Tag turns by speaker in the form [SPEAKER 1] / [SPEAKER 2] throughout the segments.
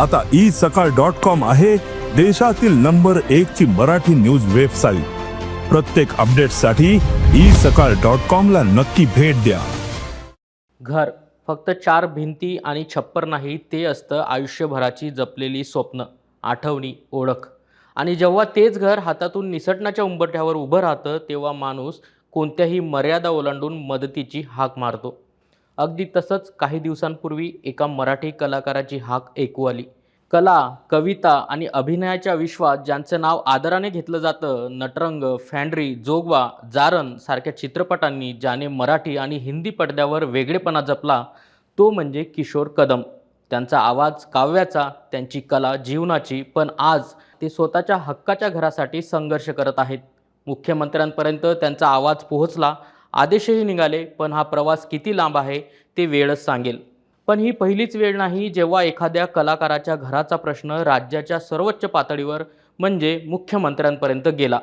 [SPEAKER 1] आता ई सकाळ dot com आहे देशातील नंबर एक ची मराठी न्यूज वेबसाईट. प्रत्येक अपडेटसाठी ई सकाळ डॉट कॉम ला नक्की भेट द्या.
[SPEAKER 2] घर फक्त चार भिंती आणि छप्पर नाही ते असतं आयुष्यभराची जपलेली स्वप्न आठवणी ओळख. आणि जेव्हा तेच घर हातातून निसटण्याच्या उंबरठ्यावर उभं राहतं तेव्हा माणूस कोणत्याही मर्यादा ओलांडून मदतीची हाक मारतो. अगदी तसंच काही दिवसांपूर्वी एका मराठी कलाकाराची हाक ऐकू आली. कला कविता आणि अभिनयाच्या विश्वात ज्यांचं नाव आदराने घेतलं जातं नटरंग फॅन्ड्री जोगवा जारण सारख्या चित्रपटांनी ज्याने मराठी आणि हिंदी पडद्यावर वेगळेपणा जपला तो म्हणजे किशोर कदम. त्यांचा आवाज काव्याचा त्यांची कला जीवनाची पण आज ते स्वतःच्या हक्काच्या घरासाठी संघर्ष करत आहेत. मुख्यमंत्र्यांपर्यंत त्यांचा आवाज पोहोचला आदेशही निघाले पण हा प्रवास किती लांब आहे ते वेळच सांगेल. पण ही पहिलीच वेळ नाही जेव्हा एखाद्या कलाकाराच्या घराचा प्रश्न राज्याच्या सर्वोच्च पातळीवर म्हणजे मुख्यमंत्र्यांपर्यंत गेला.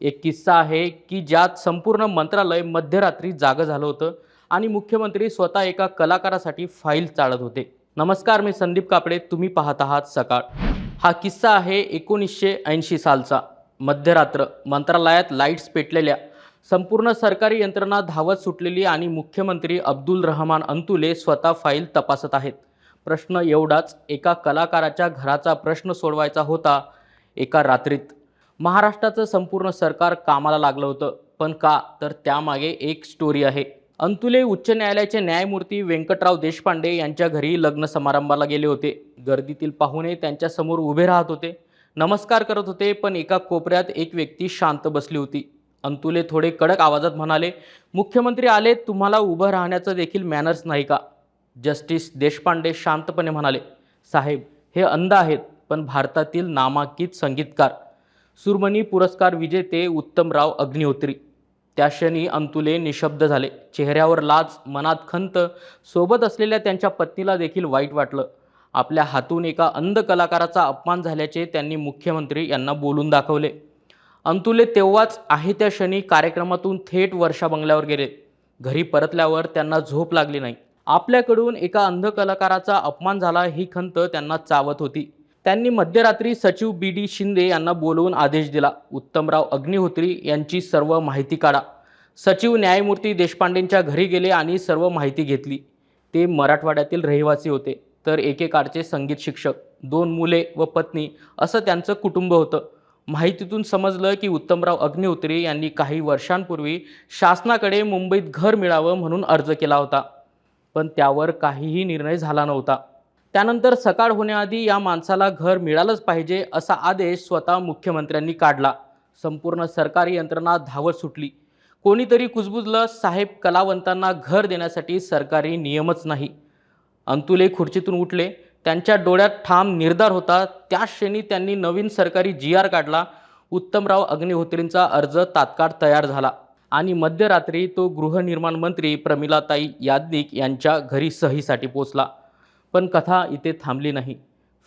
[SPEAKER 2] एक किस्सा आहे की ज्यात संपूर्ण मंत्रालय मध्यरात्री जागं झालं होतं आणि मुख्यमंत्री स्वतः एका कलाकारासाठी फाईल चाळत होते. नमस्कार मी संदीप कापडे तुम्ही पाहत आहात सकाळ. हा किस्सा आहे एकोणीसशे ऐंशी सालचा. मध्यरात्र मंत्रालयात लाईट्स पेटलेल्या संपूर्ण सरकारी यंत्रणा धावत सुटलेली आणि मुख्यमंत्री अब्दुल रहमान अंतुले स्वतः फाईल तपासत आहेत. प्रश्न एवढाच एका कलाकाराच्या घराचा प्रश्न सोडवायचा होता एका रात्रीत. महाराष्ट्राचं संपूर्ण सरकार कामाला लागलं होतं पण का? तर त्यामागे एक स्टोरी आहे. अंतुले उच्च न्यायालयाचे न्यायमूर्ती व्यंकटराव देशपांडे यांच्या घरी लग्न समारंभाला गेले होते. गर्दीतील पाहुणे त्यांच्यासमोर उभे राहत होते. नमस्कार करत होते पण एका कोपऱ्यात एक व्यक्ती शांत बसली होती. अंतुले थोडे कडक आवाजात म्हणाले मुख्यमंत्री आले तुम्हाला उभं राहण्याचं देखील मॅनर्स नाही का? जस्टिस देशपांडे शांतपणे म्हणाले साहेब हे अंध आहेत पण भारतातील नामांकित संगीतकार. सुरमणी पुरस्कार विजेते उत्तमराव अग्निहोत्री. त्या क्षणी अंतुले निशब्द झाले. चेहऱ्यावर लाज मनात खंत सोबत असलेल्या त्यांच्या पत्नीला देखील वाईट वाटलं. आपल्या हातून एका अंध कलाकाराचा अपमान झाल्याचे त्यांनी मुख्यमंत्री यांना बोलून दाखवले. अंतुले तेव्हाच आहे त्या क्षणी कार्यक्रमातून थेट वर्षा बंगल्यावर गेले. घरी परतल्यावर त्यांना झोप लागली नाही. आपल्याकडून एका अंध कलाकाराचा अपमान झाला ही खंत त्यांना चावत होती. त्यांनी मध्यरात्री सचिव बी डी शिंदे यांना बोलवून आदेश दिला. उत्तमराव अग्निहोत्री यांची सर्व माहिती काढा. सचिव न्यायमूर्ती देशपांडेंच्या घरी गेले आणि सर्व माहिती घेतली. ते मराठवाड्यातील रहिवासी होते. तर एकेकाळचे संगीत शिक्षक दोन मुले व पत्नी असं त्यांचं कुटुंब होतं. माहितीतून समजलं की उत्तमराव अग्निहोत्री यांनी काही वर्षांपूर्वी शासनाकडे मुंबईत घर मिळावं म्हणून अर्ज केला होता. पण त्यावर काहीही निर्णय झाला नव्हता. त्यानंतर सकाळ होण्याआधी या माणसाला घर मिळालंच पाहिजे असा आदेश स्वतः मुख्यमंत्र्यांनी काढला. संपूर्ण सरकारी यंत्रणा धावत सुटली. कोणीतरी कुजबुजलं साहेब कलावंतांना घर देण्यासाठी सरकारी नियमच नाही. अंतुले खुर्चीतून उठले त्यांच्या डोळ्यात ठाम निर्धार होता. त्या क्षणी त्यांनी नवीन सरकारी जी आर काढला. उत्तमराव अग्निहोत्रींचा अर्ज तात्काळ तयार झाला आणि मध्यरात्री तो गृहनिर्माण मंत्री प्रमिलाताई याज्ञिक यांच्या घरी सहीसाठी पोचला पण कथा इथे थांबली नाही.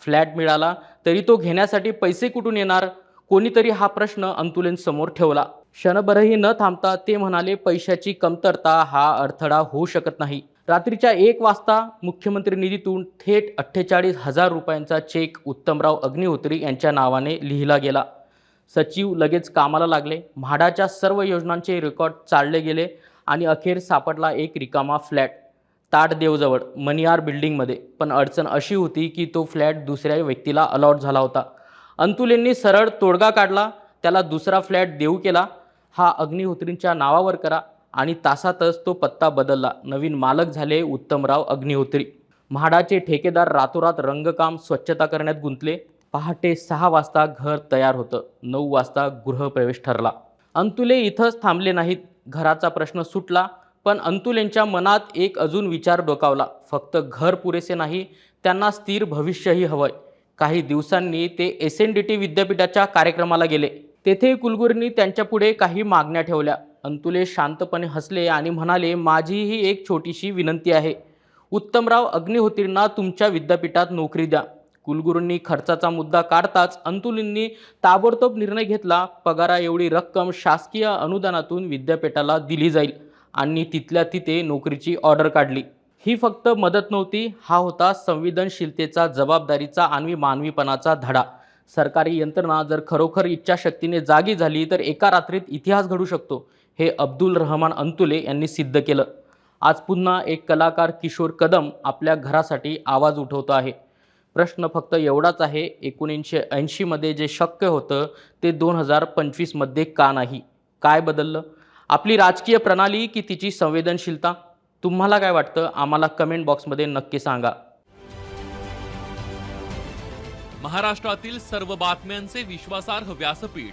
[SPEAKER 2] फ्लॅट मिळाला तरी तो घेण्यासाठी पैसे कुठून येणार? कोणीतरी हा प्रश्न अंतुलेंसमोर ठेवला. क्षणभरही न थांबता ते म्हणाले पैशाची कमतरता हा अडथळा होऊ शकत नाही. रात्रीच्या एक वाजता मुख्यमंत्री निधीतून थेट अठ्ठेचाळीस हजार रुपयांचा चेक उत्तमराव अग्निहोत्री यांच्या नावाने लिहिला गेला. सचिव लगेच कामाला लागले. म्हाडाच्या सर्व योजनांचे रेकॉर्ड चालले गेले आणि अखेर सापडला एक रिकामा फ्लॅट. ताटदेवजवळ मनियार बिल्डिंगमध्ये. पण अडचण अशी होती की तो फ्लॅट दुसऱ्या व्यक्तीला अलॉट झाला होता. अंतुलेंनी सरळ तोडगा काढला त्याला दुसरा फ्लॅट देऊ केला. हा अग्निहोत्रींच्या नावावर करा. आणि तासातच तो पत्ता बदलला. नवीन मालक झाले उत्तमराव अग्निहोत्री. म्हाडाचे ठेकेदार रातोरात रंगकाम स्वच्छता करण्यात गुंतले. पहाटे सहा वाजता घर तयार होतं. नऊ वाजता गृहप्रवेश ठरला. अंतुले इथंच थांबले नाहीत. घराचा प्रश्न सुटला पण अंतुलेंच्या मनात एक अजून विचार डोकावला. फक्त घर पुरेसे नाही त्यांना स्थिर भविष्यही हवंय. काही दिवसांनी ते एस एन डी टी विद्यापीठाच्या कार्यक्रमाला गेले. तेथे कुलगुरूंनी त्यांच्यापुढे काही मागण्या ठेवल्या. अंतुले शांतपणे हसले आणि म्हणाले माझी ही एक छोटीशी विनंती आहे. उत्तमराव अग्निहोत्रींना तुमच्या विद्यापीठात नोकरी द्या. कुलगुरूंनी खर्चाचा मुद्दा काढताच अंतुलींनी ताबडतोब निर्णय घेतला. पगारा एवढी रक्कम शासकीय अनुदानातून विद्यापीठाला दिली जाईल आणि तिथल्या तिथे नोकरीची ऑर्डर काढली. ही फक्त मदत नव्हती हा होता संवेदनशीलतेचा जबाबदारीचा आणि मानवीपणाचा धडा. सरकारी यंत्रणा जर खरोखर इच्छाशक्तीने जागी झाली तर एका रात्रीत इतिहास घडू शकतो. हे अब्दुल रहमान अंतुले यांनी सिद्ध केलं. आज पुन्हा एक कलाकार किशोर कदम आपल्या घरासाठी आवाज उठवतो आहे. प्रश्न फक्त एवढाच आहे एकोणीसशे ऐंशीमध्ये जे शक्य होतं ते दोन हजार पंचवीसमध्ये का नाही? काय बदललं? आपली राजकीय प्रणाली की तिची संवेदनशीलता? तुम्हाला काय वाटतं? आम्हाला कमेंट बॉक्समध्ये नक्की सांगा.
[SPEAKER 3] महाराष्ट्रातील सर्व बातम्यांचे विश्वासार्ह व्यासपीठ.